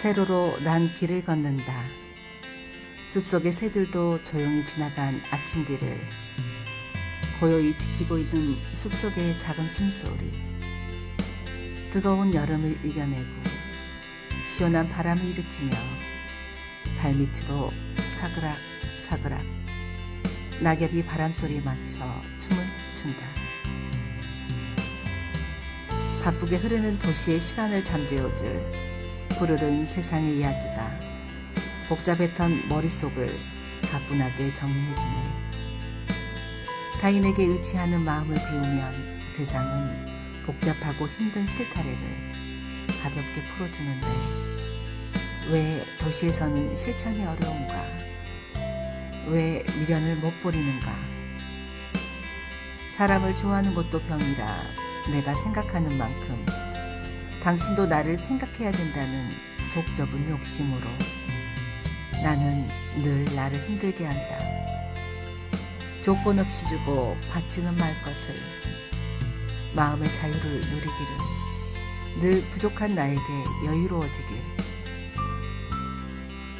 세로로 난 길을 걷는다. 숲속의 새들도 조용히 지나간 아침길을 고요히 지키고 있는 숲속의 작은 숨소리. 뜨거운 여름을 이겨내고 시원한 바람을 일으키며 발밑으로 사그락 사그락 낙엽이 바람 소리에 맞춰 춤을 춘다. 바쁘게 흐르는 도시의 시간을 잠재워줄 푸르른 세상의 이야기가 복잡했던 머릿속을 가뿐하게 정리해주네. 타인에게 의지하는 마음을 비우면 세상은 복잡하고 힘든 실타래를 가볍게 풀어주는데 왜 도시에서는 실천이 어려운가? 왜 미련을 못 버리는가? 사람을 좋아하는 것도 병이라 내가 생각하는 만큼 당신도 나를 생각해야 된다는 속 좁은 욕심으로 나는 늘 나를 힘들게 한다. 조건 없이 주고 받지는 말 것을 마음의 자유를 누리기를 늘 부족한 나에게 여유로워지길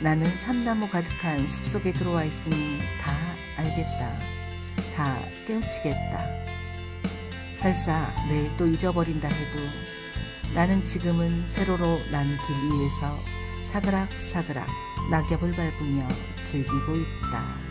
나는 삼나무 가득한 숲속에 들어와 있으니 다 알겠다. 다 깨우치겠다. 설사 내일 또 잊어버린다 해도 나는 지금은 세로로 난 길 위에서 사그락 사그락 낙엽을 밟으며 즐기고 있다.